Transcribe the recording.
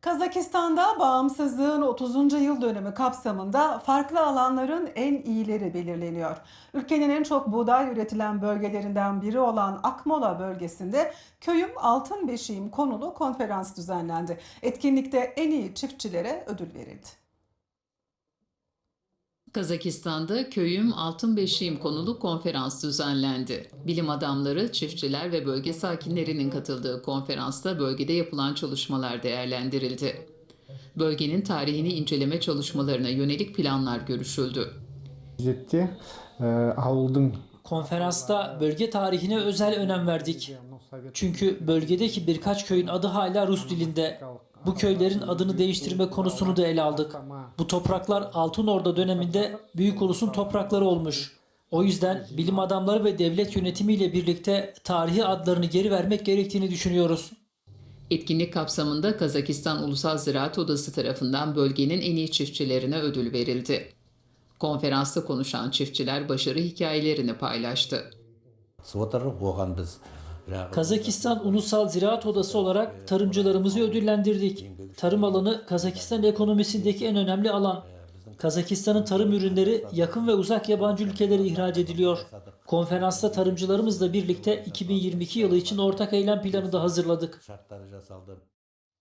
Kazakistan'da bağımsızlığın 30. yıl dönümü kapsamında farklı alanların en iyileri belirleniyor. Ülkenin en çok buğday üretilen bölgelerinden biri olan Akmola bölgesinde köyüm altın beşiğim konulu konferans düzenlendi. Etkinlikte en iyi çiftçilere ödül verildi. Kazakistan'da Köyüm Altın Beşiğim konulu konferans düzenlendi. Bilim adamları, çiftçiler ve bölge sakinlerinin katıldığı konferansta bölgede yapılan çalışmalar değerlendirildi. Bölgenin tarihini inceleme çalışmalarına yönelik planlar görüşüldü. E, konferansta bölge tarihine özel önem verdik. Çünkü bölgedeki birkaç köyün adı hala Rus dilinde. Bu köylerin adını değiştirme konusunu da ele aldık. Bu topraklar Altın Orda döneminde Büyük Ulus'un toprakları olmuş. O yüzden bilim adamları ve devlet yönetimiyle birlikte tarihi adlarını geri vermek gerektiğini düşünüyoruz. Etkinlik kapsamında Kazakistan Ulusal Ziraat Odası tarafından bölgenin en iyi çiftçilerine ödül verildi. Konferansta konuşan çiftçiler başarı hikayelerini paylaştı. Kazakistan Ulusal Ziraat Odası olarak tarımcılarımızı ödüllendirdik. Tarım alanı Kazakistan ekonomisindeki en önemli alan. Kazakistan'ın tarım ürünleri yakın ve uzak yabancı ülkelere ihraç ediliyor. Konferansta tarımcılarımızla birlikte 2022 yılı için ortak eylem planı da hazırladık.